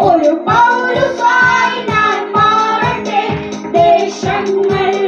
ഒരു പൗരുസായി ഞാൻ മാറട്ടെ ദേശങ്ങൾ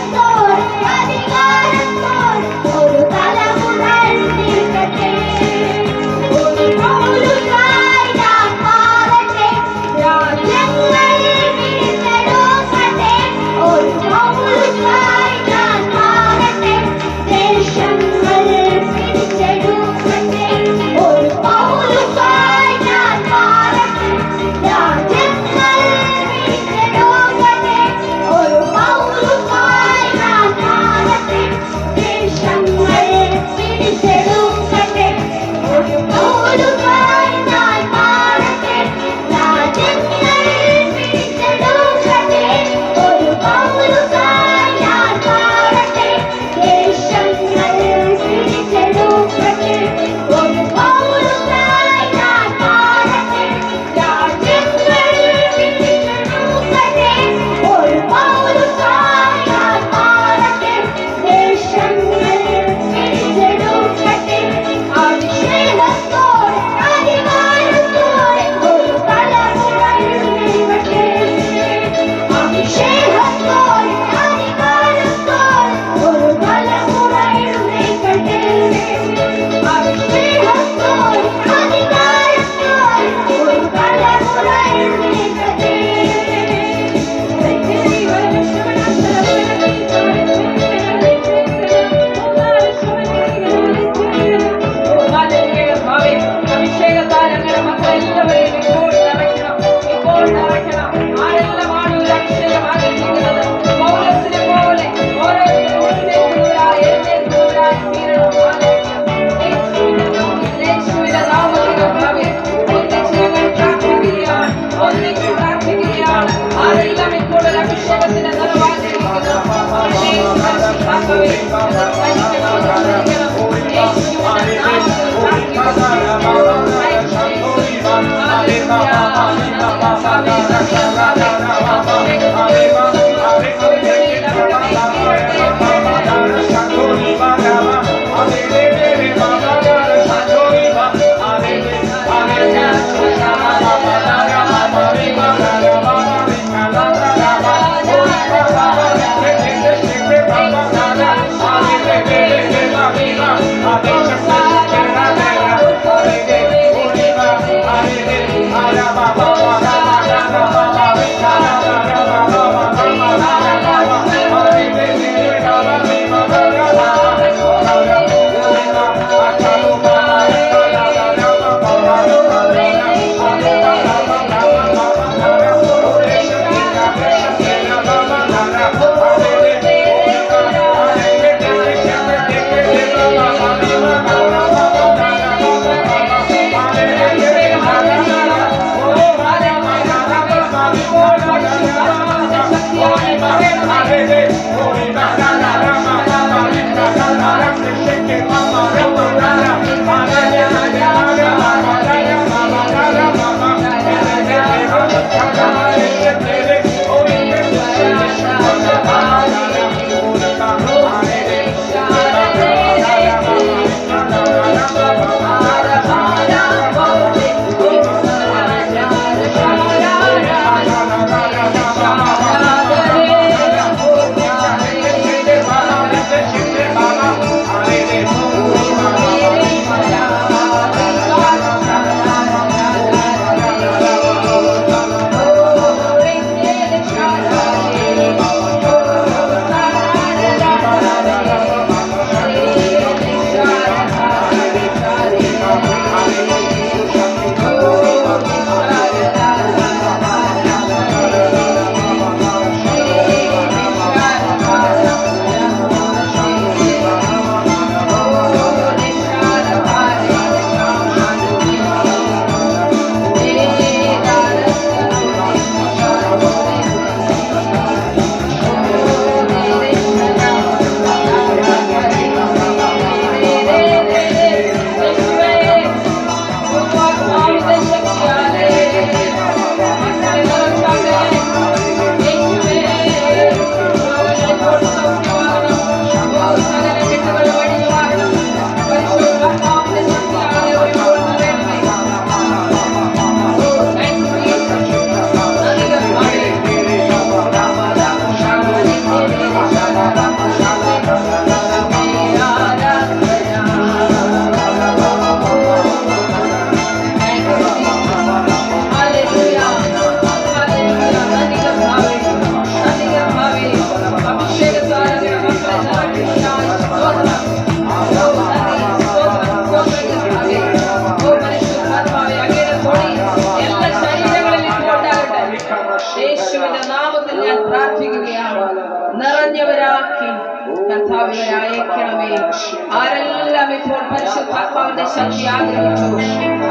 പരിശുദ്ധാത്മാവിന്റെ ശക്തി ആഗ്രഹിച്ചു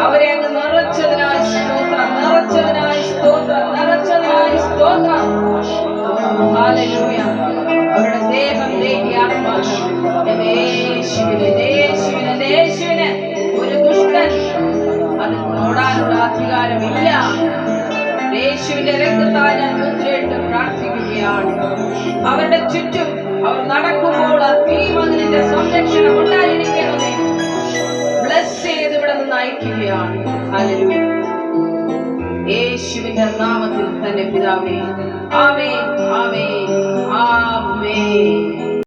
അവരെ അങ്ങ് നിറച്ചതിനായി സ്തോത്രം നിറച്ചതിനായി സ്തോത്രം നിറച്ചതിനായി സ്തോത്രം. അവരുടെ ദേഹം ദേഹി ആത്മാവ് യേശുവിനെ യേശുവിനെ യേശുവിനെ. ഒരു ദുഷ്ടൻ അത് തൊടാനുള്ള അധികാരമില്ല. യേശുവിന്റെ രക്തത്താൽ ഞാൻ മുദ്രയിട്ട് പ്രാർത്ഥിക്കുകയാണ്. അവരുടെ ചുറ്റും അവർ നടക്കുമ്പോൾ ആ തീമതിലിന്റെ സംരക്ഷണം ചെയ്ത് ഹല്ലേലൂയ. യേശുവിന്റെ നാമത്തിൽ തന്നെ പിതാവേ ആമേ ആമേ ആമേ